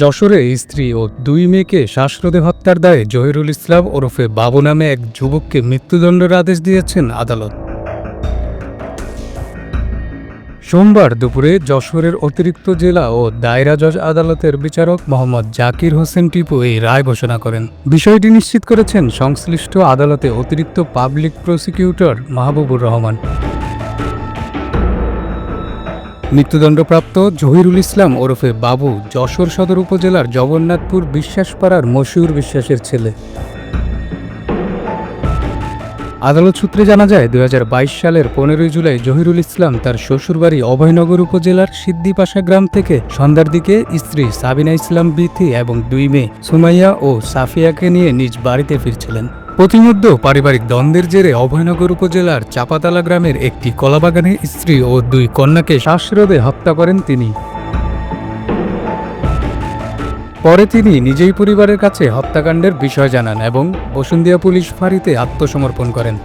যশোরে স্ত্রী ও দুই মেয়েকে শ্বাসরোধে হত্যার দায়ে জহিরুল ইসলাম ওরফে বাবু নামে এক যুবককে মৃত্যুদণ্ডের আদেশ দিয়েছেন আদালত। সোমবার দুপুরে যশোরের অতিরিক্ত জেলা ও দায়রা জজ আদালতের বিচারক মোহাম্মদ জাকির হোসেন টিপু এই রায় ঘোষণা করেন। বিষয়টি নিশ্চিত করেছেন সংশ্লিষ্ট আদালতে অতিরিক্ত পাবলিক প্রসিকিউটর মাহবুবুর রহমান। মৃত্যুদণ্ডপ্রাপ্ত জহিরুল ইসলাম ওরফে বাবু যশোর সদর উপজেলার জগন্নাথপুর বিশ্বাসপাড়ার মশিউর বিশ্বাসের ছেলে। আদালত সূত্রে জানা যায় দু হাজার বাইশ সালের পনেরোই জুলাই জহিরুল ইসলাম তার শ্বশুরবাড়ি অভয়নগর উপজেলার সিদ্দিপাশা গ্রাম থেকে সন্ধ্যার দিকে স্ত্রী সাবিনা ইসলাম বিথি এবং দুই মেয়ে সুমাইয়া ও সাফিয়াকে নিয়ে নিজ বাড়িতে ফিরছিলেন। প্রতিমধ্যে পারিবারিক দ্বন্দ্বের জেরে অভয়নগর উপজেলার চাপাতালা গ্রামের একটি কলাবাগানের স্ত্রী ও দুই কন্যাকে শ্বাসরোধে হত্যা করেন তিনি। পরে তিনি নিজেই পরিবারের কাছে হত্যাকাণ্ডের বিষয় জানান এবং বসুন্দিয়া পুলিশ ফাঁড়িতে আত্মসমর্পণ করেন।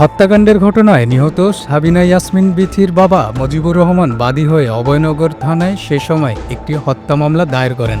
হত্যাকাণ্ডের ঘটনায় নিহত সাবিনা ইয়াসমিন বিথির বাবা মজিবুর রহমান বাদী হয়ে অভয়নগর থানায় সে সময় একটি হত্যা মামলা দায়ের করেন।